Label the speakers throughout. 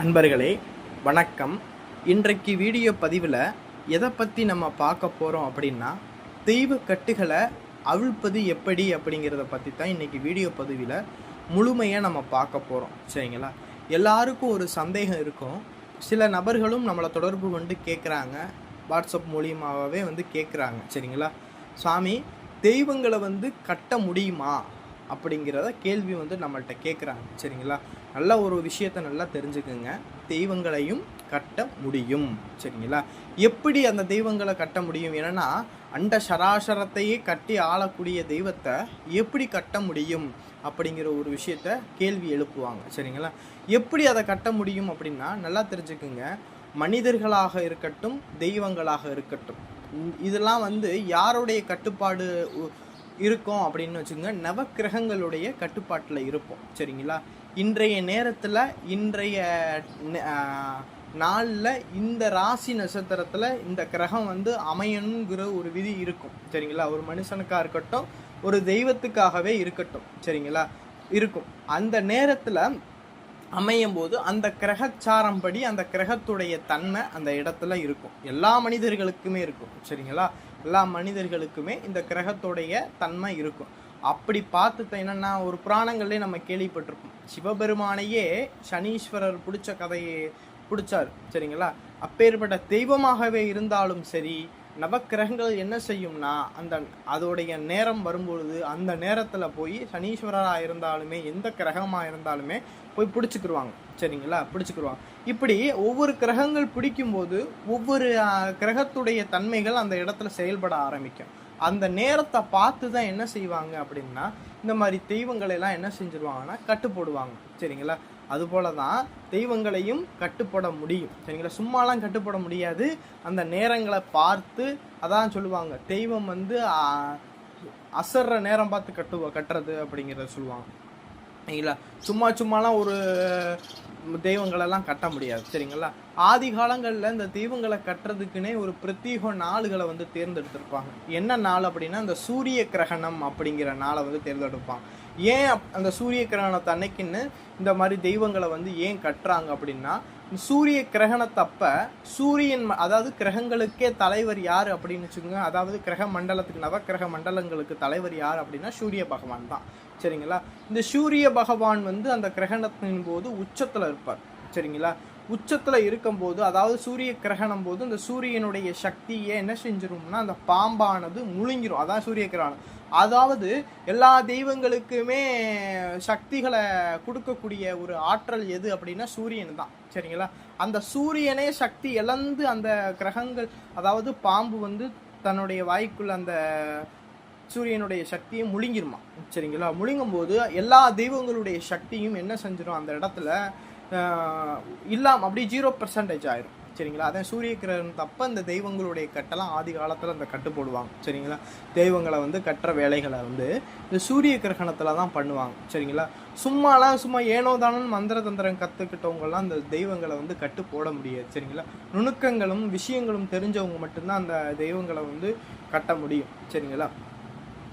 Speaker 1: நண்பர்களே வணக்கம். இன்றைக்கு வீடியோ பதிவில் எதை பற்றி நம்ம பார்க்க போகிறோம் அப்படின்னா தெய்வ கட்டுகளை அவிழ்ப்பது எப்படி அப்படிங்கிறத பற்றி தான் இன்றைக்கி வீடியோ பதிவில் முழுமையாக நம்ம பார்க்க போகிறோம் சரிங்களா? எல்லாருக்கும் ஒரு சந்தேகம் இருக்கும். சில நபர்களும் நம்மளை தொடர்பு கொண்டு கேட்குறாங்க வாட்ஸ்அப் மூலியமாகவே வந்து கேட்குறாங்க சரிங்களா? சுவாமி தெய்வங்களை வந்து கட்ட முடியுமா அப்படிங்கிறத கேள்வி வந்து நம்மள்கிட்ட கேட்குறாங்க சரிங்களா? நல்ல ஒரு விஷயத்த நல்லா தெரிஞ்சுக்குங்க. தெய்வங்களையும் கட்ட முடியும். சரிங்களா? எப்படி அந்த தெய்வங்களை கட்ட முடியும்? என்னென்னா அண்ட சராசரத்தையே கட்டி ஆளக்கூடிய தெய்வத்தை எப்படி கட்ட முடியும்? அப்படிங்கிற ஒரு விஷயத்த கேள்வி எழுப்புவாங்க. சரிங்களா? எப்படி அதை கட்ட முடியும் அப்படின்னா நல்லா தெரிஞ்சுக்குங்க. மனிதர்களாக இருக்கட்டும் தெய்வங்களாக இருக்கட்டும். இதெல்லாம் வந்து யாருடைய கட்டுப்பாடு இருக்கும் அப்படின்னு வச்சுக்கோங்க. நவக்கிரகங்களுடைய கட்டுப்பாட்டில் இருப்போம். சரிங்களா? இன்றைய நேரத்தில் இன்றைய நாளில் இந்த ராசி நட்சத்திரத்தில் இந்த கிரகம் வந்து அமையணுங்கிற ஒரு விதி இருக்கும். சரிங்களா? ஒரு மனுஷனுக்காக இருக்கட்டும் ஒரு தெய்வத்துக்காகவே இருக்கட்டும். சரிங்களா? இருக்கும். அந்த நேரத்தில் அமையும் போது அந்த கிரகச்சாரம் படி அந்த கிரகத்துடைய தன்மை அந்த இடத்துல இருக்கும். எல்லா மனிதர்களுக்குமே இருக்கும். சரிங்களா? எல்லா மனிதர்களுக்குமே இந்த கிரகத்துடைய தன்மை இருக்கும். அப்படி பார்த்து என்னன்னா ஒரு புராணங்கள்லேயே நம்ம கேள்விப்பட்டிருப்போம். சிவபெருமானையே சனீஸ்வரர் பிடிச்ச கதையை பிடிச்சார் சரிங்களா? அப்பேற்பட்ட தெய்வமாகவே இருந்தாலும் சரி நவக்கிரகங்கள் என்ன செய்யும்னா அந்த அதோடைய நேரம் வரும்பொழுது அந்த நேரத்தில் போய் சனீஸ்வரராக இருந்தாலுமே எந்த கிரகமாக இருந்தாலுமே போய் பிடிச்சிக்கிருவாங்க சரிங்களா? பிடிச்சிக்கிருவாங்க. இப்படி ஒவ்வொரு கிரகங்கள் பிடிக்கும்போது ஒவ்வொரு கிரகத்துடைய தன்மைகள் அந்த இடத்துல செயல்பட ஆரம்பிக்கும். அந்த நேரத்தை பார்த்து தான் என்ன செய்வாங்க அப்படின்னா இந்த மாதிரி தெய்வங்களை எல்லாம் என்ன செஞ்சிருவாங்கன்னா கட்டு போடுவாங்க சரிங்களா? அதுபோல தான் தெய்வங்களையும் கட்டுப்பட முடியும். சரிங்களா? சும்மாலாம் கட்டுப்பட முடியாது. அந்த நேரங்களை பார்த்து அதான் சொல்லுவாங்க தெய்வம் வந்து அசர்ற நேரம் பார்த்து கட்டுவ கட்டுறது அப்படிங்கிறத சொல்லுவாங்க. சரிங்களா? சும்மா சும்மாலாம் ஒரு தெய்வங்களெல்லாம் கட்ட முடியாது. சரிங்களா? ஆதி காலங்களில் இந்த தெய்வங்களை கட்டுறதுக்குன்னே ஒரு பிரத்யேக நாள்களை வந்து தேர்ந்தெடுத்திருப்பாங்க. என்ன நாள் அப்படின்னா இந்த சூரிய கிரகணம் அப்படிங்கிற நாளை வந்து தேர்ந்தெடுப்பாங்க. ஏன் அப்- அந்த சூரிய கிரகணத்தை அன்னைக்குன்னு இந்த மாதிரி தெய்வங்களை வந்து ஏன் கட்டுறாங்க அப்படின்னா சூரிய கிரகணத்தப்ப சூரியன் அதாவது கிரகங்களுக்கே தலைவர் யார் அப்படின்னு வச்சுக்கோங்க. அதாவது கிரக மண்டலத்துக்கு கிரக மண்டலங்களுக்கு தலைவர் யார் அப்படின்னா சூரிய பகவான் தான். சரிங்களா? இந்த சூரிய பகவான் வந்து அந்த கிரகணத்தின் போது உச்சத்தில் இருப்பார். சரிங்களா? உச்சத்தில் இருக்கும்போது அதாவது சூரிய கிரகணம் போது அந்த சூரியனுடைய சக்தியை என்ன செஞ்சிரும்னா அந்த பாம்பானது முழுங்கிரும். அதான் சூரிய கிரகணம். அதாவது எல்லா தெய்வங்களுக்குமே சக்திகளை கொடுக்கக்கூடிய ஒரு ஆற்றல் எது அப்படின்னா சூரியன் தான். சரிங்களா? அந்த சூரியனே சக்தி இழந்து அந்த கிரகங்கள் அதாவது பாம்பு வந்து தன்னுடைய வாய்க்குள்ள அந்த சூரியனுடைய சக்தியை முழுங்கிருமா? சரிங்களா? முழுங்கும் போது எல்லா தெய்வங்களுடைய சக்தியும் என்ன செஞ்சிடும் அந்த இடத்துல இல்லாமல் அப்படி ஜீரோ பர்சன்டேஜ் ஆயிரும். சரிங்களா? அதான் சூரிய கிரகணம் தப்ப அந்த தெய்வங்களுடைய கட்டெல்லாம் ஆதி காலத்தில் அந்த கட்டு போடுவாங்க. சரிங்களா? தெய்வங்களை வந்து கட்டுற வேலைகளை வந்து இந்த சூரிய கிரகணத்தில் தான் பண்ணுவாங்க. சரிங்களா? சும்மாலாம் சும்மா ஏனோ தானோன்னு மந்திர தந்திரம் கற்றுக்கிட்டவங்கலாம் அந்த தெய்வங்களை வந்து கட்டு போட முடியாது. சரிங்களா? நுணுக்கங்களும் விஷயங்களும் தெரிஞ்சவங்க மட்டும்தான் அந்த தெய்வங்களை வந்து கட்ட முடியும். சரிங்களா?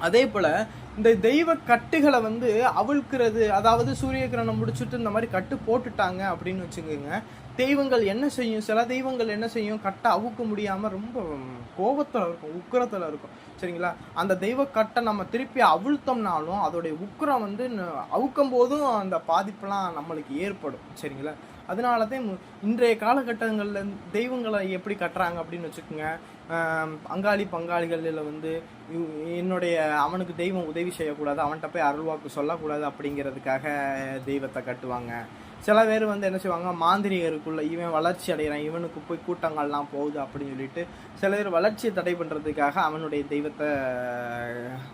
Speaker 1: அதே போல் இந்த தெய்வ கட்டுகளை வந்து அவிழ்க்கிறது அதாவது சூரிய கிரணம் முடிச்சுட்டு இந்த மாதிரி கட்டு போட்டுட்டாங்க அப்படின்னு வச்சுக்கோங்க. தெய்வங்கள் என்ன செய்யும்? சில தெய்வங்கள் என்ன செய்யும்? கட்டை அவுக்க முடியாமல் ரொம்ப கோபத்தில் இருக்கும் உக்கரத்தில் இருக்கும். சரிங்களா? அந்த தெய்வ கட்டை நம்ம திருப்பி அவிழ்த்தோம்னாலும் அதோடைய உக்கரம் வந்து அவுக்கும் போதும் அந்த பாதிப்புலாம் நம்மளுக்கு ஏற்படும். சரிங்களா? அதனால தான் இன்றைய காலகட்டங்களில் தெய்வங்களை எப்படி கட்டுறாங்க அப்படின்னு வச்சுக்கோங்க. பங்காளி பங்காளிகளில் வந்து இவ்- என்னுடைய அவனுக்கு தெய்வம் உதவி செய்யக்கூடாது அவன்கிட்ட போய் அருள்வாக்கு சொல்லக்கூடாது அப்படிங்கிறதுக்காக தெய்வத்தை கட்டுவாங்க. சில பேர் வந்து என்ன செய்வாங்க மாந்திரிகருக்குள்ள இவன் வளர்ச்சி அடைகிறான் இவனுக்கு போய் கூட்டங்கள்லாம் போகுது அப்படின்னு சொல்லிட்டு சில பேர் வளர்ச்சியை தடை பண்ணுறதுக்காக அவனுடைய தெய்வத்தை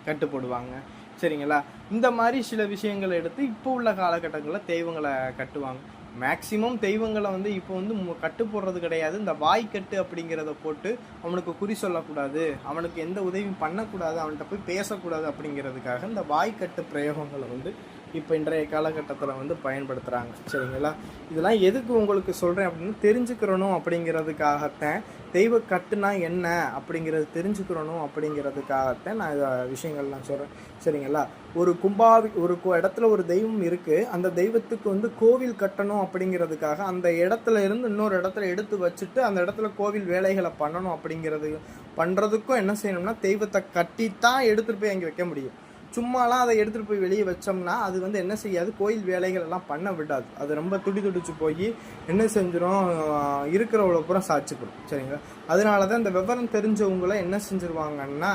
Speaker 1: கட்டுப்படுவாங்க. சரிங்களா? இந்த மாதிரி சில விஷயங்களை எடுத்து இப்போ உள்ள காலகட்டங்களில் தெய்வங்களை கட்டுவாங்க. மேக்சிமம் தெய்வங்களை வந்து இப்போ வந்து மு- கட்டு போடுறது கிடையாது. இந்த வாய்க்கட்டு அப்படிங்கிறத போட்டு அவனுக்கு குறி சொல்லக்கூடாது. அவனுக்கு எந்த உதவியும் பண்ணக்கூடாது. அவன்கிட்ட போய் பேசக்கூடாது அப்படிங்கிறதுக்காக இந்த வாய்க்கட்டு பிரயோகங்களை வந்து இப்போ இன்றைய காலகட்டத்தில் வந்து பயன்படுத்துகிறாங்க சரிங்களா? இதெல்லாம் எதுக்கு உங்களுக்கு சொல்கிறேன் அப்படின்னு தெரிஞ்சுக்கிறணும் அப்படிங்கிறதுக்காகத்தான். தெய்வ கட்டுனா என்ன அப்படிங்கிறது தெரிஞ்சுக்கிறணும் அப்படிங்கிறதுக்காகத்தான் நான் விஷயங்கள்லாம் சொல்கிறேன் சரிங்களா? ஒரு கும்பாவி ஒரு இடத்துல ஒரு தெய்வம் இருக்குது அந்த தெய்வத்துக்கு வந்து கோவில் கட்டணும் அப்படிங்கிறதுக்காக அந்த இடத்துல இருந்து இன்னொரு இடத்துல எடுத்து வச்சுட்டு அந்த இடத்துல கோவில் வேலைகளை பண்ணணும் அப்படிங்கிறது பண்ணுறதுக்கும் என்ன செய்யணும்னா தெய்வத்தை கட்டித்தான் எடுத்துகிட்டு போய் அங்கே வைக்க முடியும். சும்மாலாம் அதை எடுத்துகிட்டு போய் வெளியே வச்சோம்னா அது வந்து என்ன செய்யாது? கோயில் வேலைகள் எல்லாம் பண்ண விடாது. அது ரொம்ப துடி துடிச்சு போய் என்ன செஞ்சிடும் ஆஹ் இருக்கிறவளை பூரா சாட்சிப்படும் சரிங்களா? அதனால தான் இந்த விவரம் தெரிஞ்சவங்கள என்ன செஞ்சுருவாங்கன்னா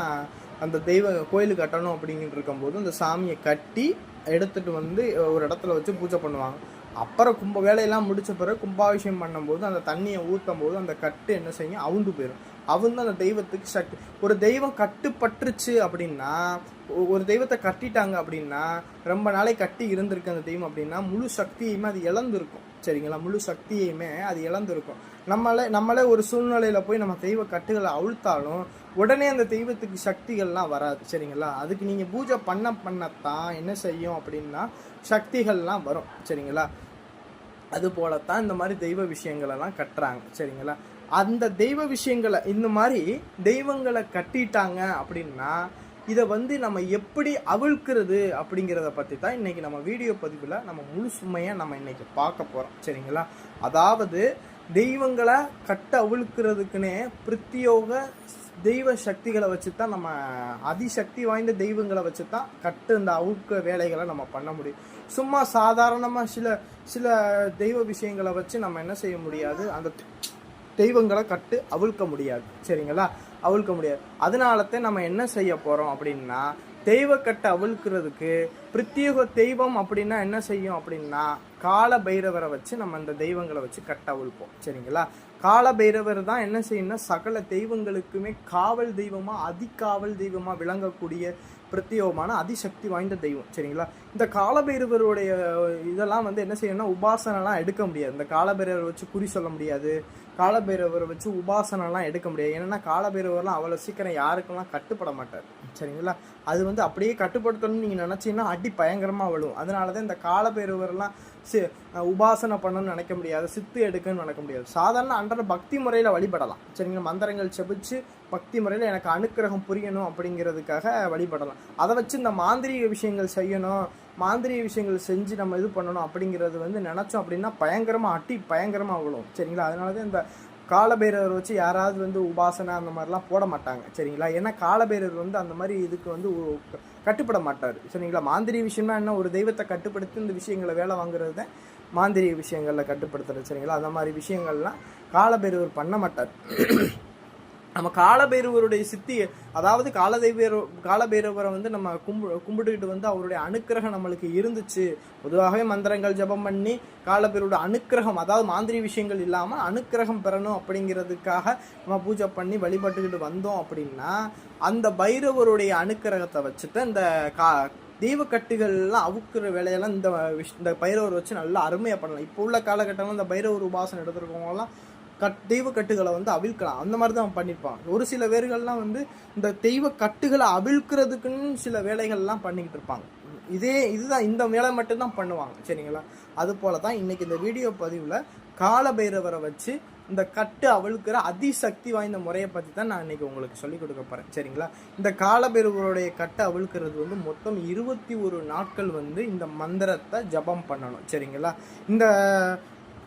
Speaker 1: அந்த தெய்வ கோயில் கட்டணும் அப்படிங்கிட்டு இருக்கும்போது அந்த சாமியை கட்டி எடுத்துட்டு வந்து ஒரு இடத்துல வச்சு பூஜை பண்ணுவாங்க. அப்புறம் கும்ப வேலையெல்லாம் முடித்த பிறகு கும்பாபிஷேகம் பண்ணும்போது அந்த தண்ணியை ஊற்றும் போது அந்த கட்டு என்ன செய்யும்? அவுந்து போயிடும் அவுந்து அந்த தெய்வத்துக்கு சக்தி ஒரு தெய்வம் கட்டுப்பட்டுருச்சு அப்படின்னா ஒரு தெய்வத்தை கட்டிட்டாங்க அப்படின்னா ரொம்ப நாளை கட்டி இருந்திருக்கு அந்த தெய்வம் அப்படின்னா முழு சக்தியுமே அது இழந்திருக்கும். சரிங்களா? முழு சக்தியுமே அது இழந்திருக்கும். நம்மளே நம்மளே ஒரு சூழ்நிலையில் போய் நம்ம தெய்வ கட்டுகளை அழுத்தாலும் உடனே அந்த தெய்வத்துக்கு சக்திகள்லாம் வராது. சரிங்களா? அதுக்கு நீங்கள் பூஜை பண்ண பண்ணத்தான் என்ன செய்யும் அப்படின்னா சக்திகள்லாம் வரும். சரிங்களா? அது போலத்தான் இந்த மாதிரி தெய்வ விஷயங்களெல்லாம் கட்டுறாங்க. சரிங்களா? அந்த தெய்வ விஷயங்களை இந்த மாதிரி தெய்வங்களை கட்டிட்டாங்க அப்படின்னா இதை வந்து நம்ம எப்படி அவிழ்க்கிறது அப்படிங்கிறத பற்றி தான் இன்றைக்கி நம்ம வீடியோ பதிவில் நம்ம முழு சுமையாக நம்ம இன்றைக்கி பார்க்க போகிறோம் சரிங்களா? அதாவது தெய்வங்களை கட்ட அவிழ்க்கிறதுக்குன்னே பிரத்யோக தெய்வ சக்திகளை வச்சு தான் நம்ம அதிசக்தி வாய்ந்த தெய்வங்களை வச்சு தான் கட்டு இந்த அவுக்க வேலைகளை நம்ம பண்ண முடியும். சும்மா சாதாரணமாக சில சில தெய்வ விஷயங்களை வச்சு நம்ம என்ன செய்ய முடியாது? அந்த தெய்வங்களை கட்டு அவிழ்க்க முடியாது. சரிங்களா? அவிழ்க்க முடியாது. அதனால தான் நம்ம என்ன செய்ய போகிறோம் அப்படின்னா தெய்வக்கட்டை அவிழ்க்கிறதுக்கு பிரத்யேக தெய்வம் அப்படின்னா என்ன செய்யும் அப்படின்னா கால பைரவரை வச்சு நம்ம அந்த தெய்வங்களை வச்சு கட்ட அவிழ்ப்போம். சரிங்களா? கால பைரவர் தான் என்ன செய்யணும்னா சகல தெய்வங்களுக்குமே காவல் தெய்வமாக அதிகாவல் தெய்வமாக விளங்கக்கூடிய பிரத்யேகமான அதிசக்தி வாய்ந்த தெய்வம். சரிங்களா? இந்த காலபைரவருடைய இதெல்லாம் வந்து என்ன செய்யணும்னா உபாசனைலாம் எடுக்க முடியாது. இந்த காலபைரவர் வச்சு குறி சொல்ல முடியாது. காலபைரவரை வச்சு உபாசனைலாம் எடுக்க முடியாது. ஏன்னா காலபைரவர்லாம் அவ்வளோ சீக்கிரம் யாருக்கெல்லாம் கட்டுப்பட மாட்டார். சரிங்களா? அது வந்து அப்படியே கட்டுப்படுத்தணும்னு நீங்கள் நினச்சிங்கன்னா அடி பயங்கரமாக விழும். அதனால தான் இந்த காலபைரவர்லாம் சி உபாசனை பண்ணணும்னு நினைக்க முடியாது சித்து எடுக்கணும்னு நினைக்க முடியாது. சாதாரண அன்றாட பக்தி முறையில் வழிபடலாம். சரிங்களா? மந்திரங்கள் செபிச்சு பக்தி முறையில் எனக்கு அனுக்கிரகம் புரியணும் அப்படிங்கிறதுக்காக வழிபடலாம். அதை வச்சு இந்த மாந்திரீக விஷயங்கள் செய்யணும் மாந்திரிய விஷயங்கள் செஞ்சு நம்ம இது பண்ணணும் அப்படிங்கிறது வந்து நினச்சோம் அப்படின்னா பயங்கரமாக அட்டி பயங்கரமாக விழும் சரிங்களா? அதனால தான் இந்த காலபைரவர் வச்சு யாராவது வந்து உபாசனை அந்த மாதிரிலாம் போட மாட்டாங்க சரிங்களா? ஏன்னா காலபைரவர் வந்து அந்த மாதிரி இதுக்கு வந்து கட்டுப்பட மாட்டார். சரிங்களா? மாந்திரிய விஷயம்னா என்ன? ஒரு தெய்வத்தை கட்டுப்படுத்தி இந்த விஷயங்களை வேலை வாங்குறது தான் மாந்திரிய விஷயங்களில் கட்டுப்படுத்துறது சரிங்களா? அந்த மாதிரி விஷயங்கள்லாம் காலபைரவர் பண்ண மாட்டார். நம்ம காலபைரவருடைய சித்தி அதாவது காலதெய்வ காலபைரவரை வந்து நம்ம கும்பு கும்பிட்டுக்கிட்டு வந்து அவருடைய அனுக்கிரகம் நம்மளுக்கு இருந்துச்சு. பொதுவாகவே மந்திரங்கள் ஜெபம் பண்ணி காலபைரவரோட அனுக்கிரகம் அதாவது மாந்திரி விஷயங்கள் இல்லாமல் அனுக்கிரகம் பெறணும் அப்படிங்கிறதுக்காக நம்ம பூஜை பண்ணி வழிபட்டுக்கிட்டு வந்தோம் அப்படின்னா அந்த பைரவருடைய அனுக்கிரகத்தை வச்சுட்டு இந்த கா தெய்வக்கட்டுகள்லாம் அவுக்குற வேலையெல்லாம் இந்த விஷ் இந்த பைரவர் வச்சு நல்லா அருமையாக பண்ணலாம். இப்போ உள்ள காலகட்டங்களில் இந்த பைரவர் உபாசனை எடுத்துருக்கவங்கலாம் கட் தெய்வ கட்டுகளை வந்து அவிழ்க்கலாம். அந்த மாதிரி தான் பண்ணியிருப்பான் ஒரு சில பேர்கள்லாம் வந்து இந்த தெய்வ கட்டுகளை அவிழ்க்கிறதுக்குன்னு சில வேலைகள்லாம் பண்ணிக்கிட்டு இருப்பாங்க. இதே இதுதான் இந்த வேலை மட்டும்தான் பண்ணுவாங்க. சரிங்களா? அது போல தான் இன்னைக்கு இந்த வீடியோ பதிவில் காலபைரவரை வச்சு இந்த கட்டு அவிழ்க்கிற அதிசக்தி வாய்ந்த முறையை பற்றி தான் நான் இன்னைக்கு உங்களுக்கு சொல்லிக் கொடுக்க போகிறேன் சரிங்களா? இந்த காலபைரவருடைய கட்டை அவிழ்க்கிறது வந்து மொத்தம் இருபத்தி ஒரு நாட்கள் வந்து இந்த மந்திரத்தை ஜபம் பண்ணணும். சரிங்களா? இந்த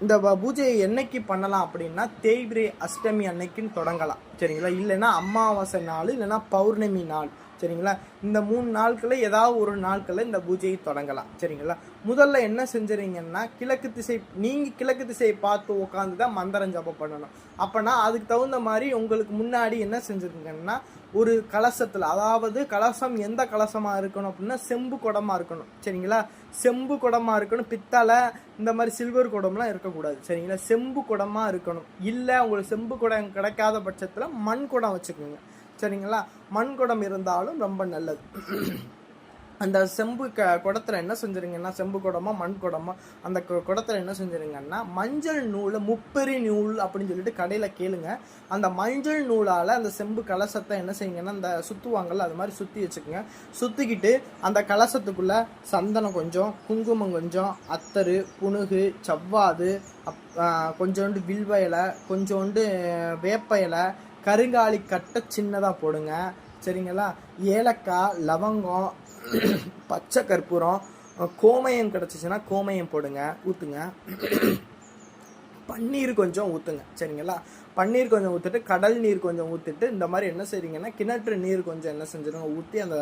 Speaker 1: இந்த பூஜையை என்னைக்கு பண்ணலாம் அப்படின்னா தேய்பிரை அஷ்டமி அன்னைக்குன்னு தொடங்கலாம். சரிங்களா? இல்லைன்னா அமாவாசை நாள் இல்லைன்னா பௌர்ணமி நாள். சரிங்களா? இந்த மூணு நாட்களில் ஏதாவது ஒரு நாட்களில் இந்த பூஜையை தொடங்கலாம். சரிங்களா? முதல்ல என்ன செஞ்சுறீங்கன்னா கிழக்கு திசை நீங்கள் கிழக்கு திசையை பார்த்து உட்காந்து தான் மந்திரம் ஜபம் பண்ணணும். அப்போனா அதுக்கு தகுந்த மாதிரி உங்களுக்கு முன்னாடி என்ன செஞ்சுருங்கன்னா ஒரு கலசத்தில் அதாவது கலசம் எந்த கலசமாக இருக்கணும் அப்படின்னா செம்பு குடமாக இருக்கணும். சரிங்களா? செம்பு குடமாக இருக்கணும். பித்தளை இந்த மாதிரி சில்வர் குடம்லாம் இருக்கக்கூடாது. சரிங்களா? செம்பு குடமாக இருக்கணும். இல்லை உங்களுக்கு செம்பு குடம் கிடைக்காத பட்சத்தில் மண் குடம் வச்சுக்கோங்க. சரிங்களா? மண் குடம் இருந்தாலும் ரொம்ப நல்லது. அந்த செம்பு க குடத்தில் என்ன செஞ்சுருங்கன்னா செம்பு குடமோ மண் குடமோ அந்த கு- என்ன செஞ்சுருங்கன்னா மஞ்சள் நூலை முப்பெரி நூல் அப்படின்னு சொல்லிட்டு கடையில் கேளுங்க. அந்த மஞ்சள் நூலால் அந்த செம்பு கலசத்தை என்ன செய்யுங்கன்னா அந்த சுற்றுவாங்கல்ல அது மாதிரி சுற்றி வச்சுக்கோங்க. சுற்றிக்கிட்டு அந்த கலசத்துக்குள்ளே சந்தனம் கொஞ்சம் குங்குமம் கொஞ்சம் அத்தரு புணுகு செவ்வாது அப் கொஞ்சோண்டு வில்வ இலை கொஞ்சோண்டு வேப்ப இலை கருங்காலி கட்டை சின்னதாக போடுங்க. சரிங்களா? ஏலக்காய் லவங்கம் பச்சை கற்பூரம் கோமயம் கிடச்சிச்சின்னா கோமயம் போடுங்க. ஊற்றுங்க பன்னீர் கொஞ்சம் ஊற்றுங்க சரிங்களா? பன்னீர் கொஞ்சம் ஊற்றிட்டு கடல் நீர் கொஞ்சம் ஊற்றிட்டு இந்த மாதிரி என்ன செய்றீங்கன்னா கிணற்று நீர் கொஞ்சம் என்ன செஞ்சிருங்க ஊற்றி அந்த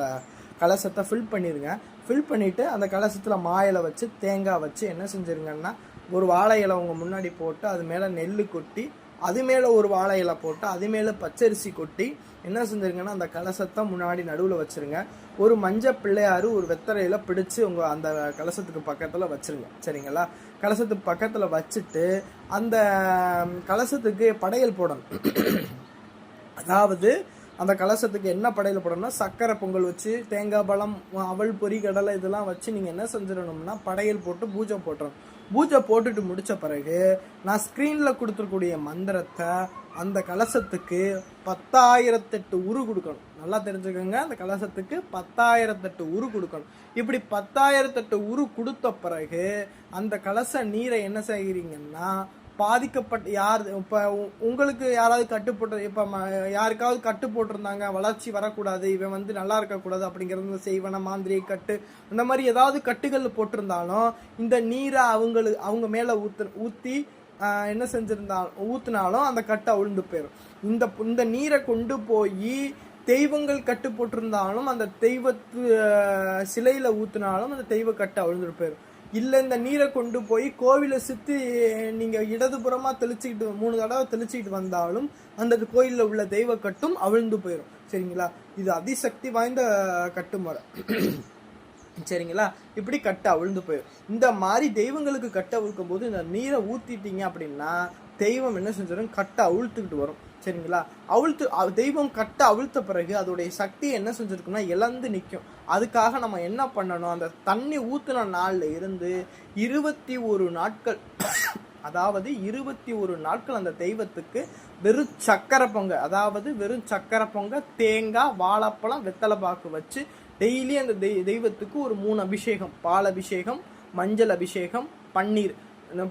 Speaker 1: கலசத்தை ஃபில் பண்ணிடுங்க ஃபில் பண்ணிவிட்டு அந்த கலசத்தில் மா வச்சு தேங்காய் வச்சு என்ன செஞ்சிருங்கன்னா ஒரு வாழை இலை உங்கள் முன்னாடி போட்டு அது மேலே நெல் கொட்டி அது மேலே ஒரு வாழை இலை போட்டு அது மேலே பச்சரிசி கொட்டி என்ன செஞ்சிருங்கன்னா அந்த கலசத்தை முன்னாடி நடுவில் வச்சுருங்க. ஒரு மஞ்ச பிள்ளையாரு ஒரு வெத்தரையில் பிடிச்சி உங்கள் அந்த கலசத்துக்கு பக்கத்தில் வச்சிருங்க. சரிங்களா? கலசத்துக்கு பக்கத்தில் வச்சுட்டு அந்த கலசத்துக்கு படையல் போடணும். அதாவது அந்த கலசத்துக்கு என்ன படையல் போடணும்னா சக்கரை பொங்கல் வச்சு தேங்காய் பழம் அவல் பொரி கடலை இதெல்லாம் வச்சு நீங்கள் என்ன செஞ்சிடணும்னா படையல் போட்டு பூஜை போட்டுறணும். பூஜை போட்டுட்டு முடித்த பிறகு நான் ஸ்க்ரீனில் கொடுத்துருக்கூடிய மந்திரத்தை அந்த கலசத்துக்கு பத்தாயிரத்தெட்டு உரு கொடுக்கணும். நல்லா தெரிஞ்சுக்கோங்க அந்த கலசத்துக்கு பத்தாயிரத்தெட்டு உரு கொடுக்கணும். இப்படி பத்தாயிரத்தெட்டு உரு கொடுத்த பிறகு அந்த கலச நீரை என்ன செய்கிறீங்கன்னா பாதிக்கப்பட்ட யார் இப்போ உங்களுக்கு யாராவது கட்டு போட்டு இப்போ யாருக்காவது கட்டு போட்டிருந்தாங்க வளர்ச்சி வரக்கூடாது இவன் வந்து நல்லா இருக்கக்கூடாது அப்படிங்கிறது செய்வன மாந்திரி கட்டு இந்த மாதிரி ஏதாவது கட்டுகள் போட்டிருந்தாலும் இந்த நீரை அவங்களுக்கு அவங்க மேலே ஊத்து ஊற்றி என்ன செஞ்சுருந்தாலும் ஊற்றினாலும் அந்த கட்டு அவிழ்ந்து போயிடும் இந்த இந்த நீரை கொண்டு போய் தெய்வங்கள் கட்டு போட்டிருந்தாலும் அந்த தெய்வத்து சிலையில் ஊற்றினாலும் அந்த தெய்வ கட்டு அவிழ்ந்துட்டு போயிடும் இல்லை இந்த நீரை கொண்டு போய் கோவிலை சுற்றி நீங்கள் இடதுபுறமாக தெளிச்சுக்கிட்டு மூணு தடவை தெளிச்சுக்கிட்டு வந்தாலும் அந்த கோயிலில் உள்ள தெய்வ கட்டும் அவிழ்ந்து போயிடும் சரிங்களா? இது அதிசக்தி வாய்ந்த கட்டுமுறை சரிங்களா? இப்படி கட்டை அவிழ்ந்து போயிடும் இந்த மாதிரி தெய்வங்களுக்கு கட்டை அவிழ்க்கும் போது இந்த நீரை ஊற்றிட்டீங்க அப்படின்னா தெய்வம் என்ன செஞ்சிடும் கட்டை அவிழ்த்துக்கிட்டு வரும். சரிங்களா? அவிழ்த்து தெய்வம் கட்ட அவிழ்த்த பிறகு அதோடைய சக்தி என்ன செஞ்சிருக்குன்னா இழந்து நிற்கும் அதுக்காக நம்ம என்ன பண்ணணும்? அந்த தண்ணி ஊத்துன நாள்ல இருந்து இருபத்தி ஒரு நாட்கள் அதாவது இருபத்தி ஒரு நாட்கள் அந்த தெய்வத்துக்கு வெறும் சக்கரை பொங்க அதாவது வெறும் சக்கரை பொங்க தேங்காய் வாழைப்பழம் வெத்தலை பாக்கு வச்சு டெய்லி அந்த தெய் தெய்வத்துக்கு ஒரு மூணு அபிஷேகம். பால் அபிஷேகம் மஞ்சள் அபிஷேகம் பன்னீர். இந்த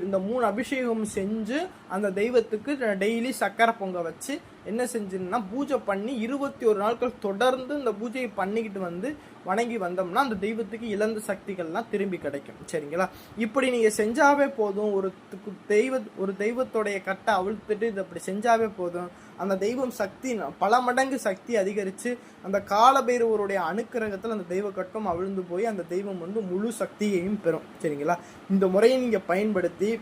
Speaker 1: இந்த மூணு அபிஷேகம் செஞ்சு அந்த தெய்வத்துக்கு டெய்லி சக்கரை பொங்க வச்சு என்ன செஞ்சுன்னா பூஜை பண்ணி இருபத்தி ஒரு நாட்கள் தொடர்ந்து இந்த பூஜையை பண்ணிக்கிட்டு வந்து வணங்கி வந்தோம்னா அந்த தெய்வத்துக்கு இழந்த சக்திகள்லாம் திரும்பி கிடைக்கும். சரிங்களா? இப்படி நீங்கள் செஞ்சாவே போதும். ஒரு தெய்வ ஒரு தெய்வத்தோடைய கட்டை அவிழ்த்துட்டு இதை அப்படி செஞ்சாவே போதும். அந்த தெய்வம் சக்தி பல மடங்கு சக்தி அதிகரித்து அந்த காலபைரவருடைய அனுக்கிரகத்தில் அந்த தெய்வ கட்டம் அவிழ்ந்து போய் அந்த தெய்வம் வந்து முழு சக்தியையும் பெறும். சரிங்களா? இந்த முறையை நீங்கள் பயன்படுத்தி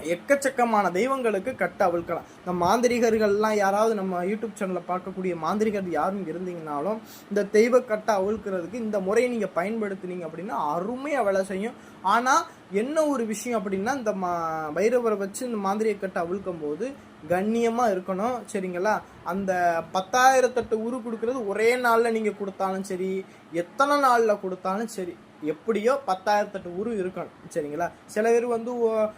Speaker 1: எக்கச்சக்கமான தெய்வங்களுக்கு கட்ட அவிழ்க்கலாம் இந்த மாந்திரிகர்கள்லாம் யாராவது நம்ம யூடியூப் சேனலில் பார்க்கக்கூடிய மாந்திரிகர் யாரும் இருந்தீங்கனாலும் இந்த தெய்வ கட்ட அவிழ்க்கிறதுக்கு இந்த முறையை நீங்கள் பயன்படுத்துனீங்க அப்படின்னா அருமையாக வேலை செய்யும். ஆனால் என்ன ஒரு விஷயம் அப்படின்னா இந்த மா பைரவரை வச்சு இந்த மாந்திரியை கட்டை அவிழ்க்கும் போது கண்ணியமாக இருக்கணும். சரிங்களா? அந்த பத்தாயிரத்தட்டு உரு கொடுக்கறது ஒரே நாளில் நீங்கள் கொடுத்தாலும் சரி எத்தனை நாளில் கொடுத்தாலும் சரி எப்படியோ பத்தாயிரத்தெட்டு உரு இருக்கணும் சரிங்களா? சில பேர் வந்து ஓ-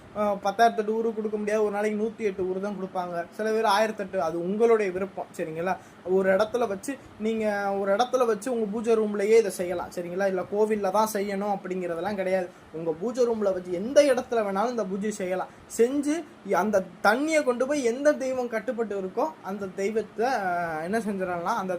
Speaker 1: பத்தாயிரத்தெட்டு உரு கொடுக்க முடியாது ஒரு நாளைக்கு நூற்றி எட்டு உரு தான் கொடுப்பாங்க. சில பேர் ஆயிரத்தெட்டு அது உங்களுடைய விருப்பம் சரிங்களா? ஒரு இடத்துல வச்சு நீங்கள் ஒரு இடத்துல வச்சு உங்கள் பூஜை ரூம்லையே இதை செய்யலாம் சரிங்களா? இல்லை கோவிலில் தான் செய்யணும் அப்படிங்கிறதெல்லாம் கிடையாது. உங்கள் பூஜை ரூமில் வச்சு எந்த இடத்துல வேணாலும் இந்த பூஜை செய்யலாம். செஞ்சு அந்த தண்ணியை கொண்டு போய் எந்த தெய்வம் கட்டுப்பட்டு இருக்கோ அந்த தெய்வத்தை என்ன செஞ்சிடலாம்? அந்த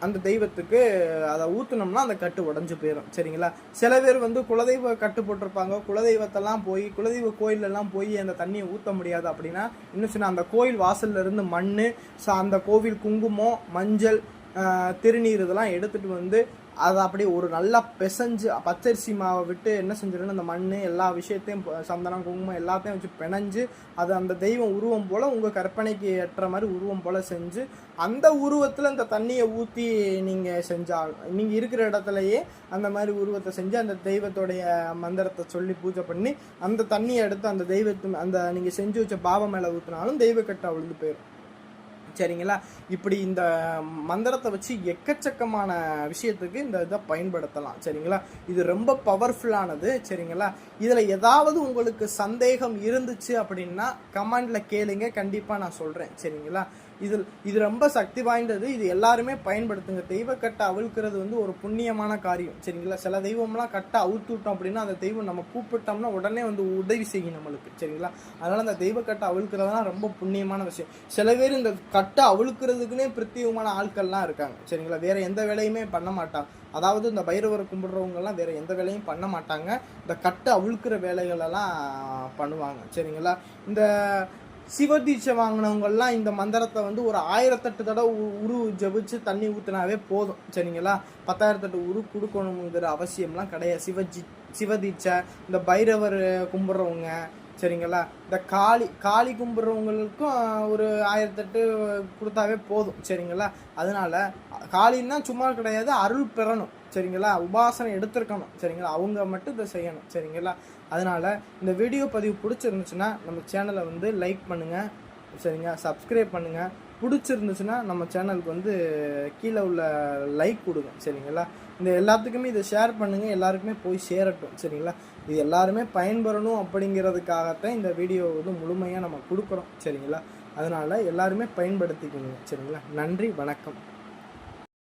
Speaker 1: அந்த தெய்வத்துக்கு அதை ஊற்றுனோம்னா அந்த கட்டு உடஞ்சு போயிடும் சரிங்களா? சில பேர் வந்து குலதெய்வ கட்டு போட்டிருப்பாங்க. குலதெய்வத்தெல்லாம் போய் குலதெய்வ கோயிலெல்லாம் போய் அந்த தண்ணியை ஊற்ற முடியாது அப்படின்னா இன்னும் சின்ன அந்த கோயில் வாசல்ல இருந்து மண் அந்த கோவில் குங்குமம் மஞ்சள் திருநீர் இதெல்லாம் எடுத்துகிட்டு வந்து அதை அப்படியே ஒரு நல்லா பிசைஞ்சு பச்சரிசி மாவை விட்டு என்ன செஞ்சிடணும்? அந்த மண் எல்லா விஷயத்தையும் சந்தனம் குங்குமம் எல்லாத்தையும் வச்சு பிணைஞ்சு அது அந்த தெய்வம் உருவம் போல் உங்கள் கற்பனைக்கு ஏற்ற மாதிரி உருவம் போல் செஞ்சு அந்த உருவத்தில் அந்த தண்ணியை ஊற்றி நீங்கள் செஞ்சால் நீங்கள் இருக்கிற இடத்துலையே அந்த மாதிரி உருவத்தை செஞ்சு அந்த தெய்வத்தோடைய மந்திரத்தை சொல்லி பூஜை பண்ணி அந்த தண்ணியை எடுத்து அந்த தெய்வத்து அந்த நீங்கள் செஞ்சு வச்ச பாவம் மேலே ஊற்றினாலும் தெய்வக்கட்டை விழுந்து போயிடும் சரிங்களா? இப்படி இந்த மந்திரத்தை வச்சு எக்கச்சக்கமான விஷயத்துக்கு இந்த இதை பயன்படுத்தலாம். சரிங்களா? இது ரொம்ப பவர்ஃபுல்லானது சரிங்களா? இதில் ஏதாவது உங்களுக்கு சந்தேகம் இருந்துச்சு அப்படின்னா கமெண்டில் கேளுங்க. கண்டிப்பாக நான் சொல்கிறேன் சரிங்களா? இதில் இது ரொம்ப சக்தி வாய்ந்தது. இது எல்லாருமே பயன்படுத்துங்க. தெய்வ கட்டை அவிழ்க்கிறது வந்து ஒரு புண்ணியமான காரியம். சரிங்களா? சில தெய்வம்லாம் கட்டை அவுழ்த்து விட்டோம் அப்படின்னா அந்த தெய்வம் நம்ம கூப்பிட்டோம்னா உடனே வந்து உதவி செய்யும் நம்மளுக்கு. சரிங்களா? அதனால அந்த தெய்வ கட்டை அவிழ்க்கிறதுலாம் ரொம்ப புண்ணியமான விஷயம். சில பேர் இந்த கட்டை அவிழ்க்கிறதுக்குன்னே பிரத்யேகமான ஆட்கள்லாம் இருக்காங்க. சரிங்களா? வேற எந்த வேலையுமே பண்ண மாட்டாங்க அதாவது இந்த பைரவரை கும்பிடுறவங்கலாம் வேற எந்த வேலையும் பண்ண மாட்டாங்க. இந்த கட்டை அவிழ்க்கிற வேலைகளெல்லாம் பண்ணுவாங்க. சரிங்களா? இந்த சிவதீட்சை வாங்கினவங்கெல்லாம் இந்த மந்திரத்தை வந்து ஒரு ஆயிரத்தெட்டு தடவை உ- உரு ஜபிச்சு தண்ணி ஊற்றினாவே போதும் சரிங்களா? பத்தாயிரத்தெட்டு உரு கொடுக்கணுங்கிற அவசியம்லாம் கிடையாது. சிவஜி சிவதீட்சை இந்த பைரவர் கும்பிட்றவங்க சரிங்களா? இந்த காளி காளி கும்பிட்றவங்களுக்கும் ஒரு ஆயிரத்தெட்டு கொடுத்தாவே போதும் சரிங்களா? அதனால காளின்னா சும்மா கிடையாது அருள் பெறணும் சரிங்களா? உபாசனை எடுத்திருக்கணும் சரிங்களா? அவங்க மட்டும் இதை செய்யணும் சரிங்களா? அதனால இந்த வீடியோ பதிவு பிடிச்சிருந்துச்சுன்னா நம்ம சேனலை வந்து லைக் பண்ணுங்கள் சரிங்க? சப்ஸ்கிரைப் பண்ணுங்கள் பிடிச்சிருந்துச்சுன்னா நம்ம சேனலுக்கு வந்து கீழே உள்ள லைக் கொடுங்க சரிங்களா? இந்த எல்லாத்துக்குமே இதை ஷேர் பண்ணுங்கள் எல்லாருக்குமே போய் சேரட்டும் சரிங்களா? இது எல்லாருமே பயன்பெறணும் அப்படிங்கிறதுக்காகத்தான் இந்த வீடியோ வந்து முழுமையாக நம்ம கொடுக்குறோம் சரிங்களா? அதனால் எல்லாருமே பயன்படுத்திக்கணும் சரிங்களா? நன்றி வணக்கம்.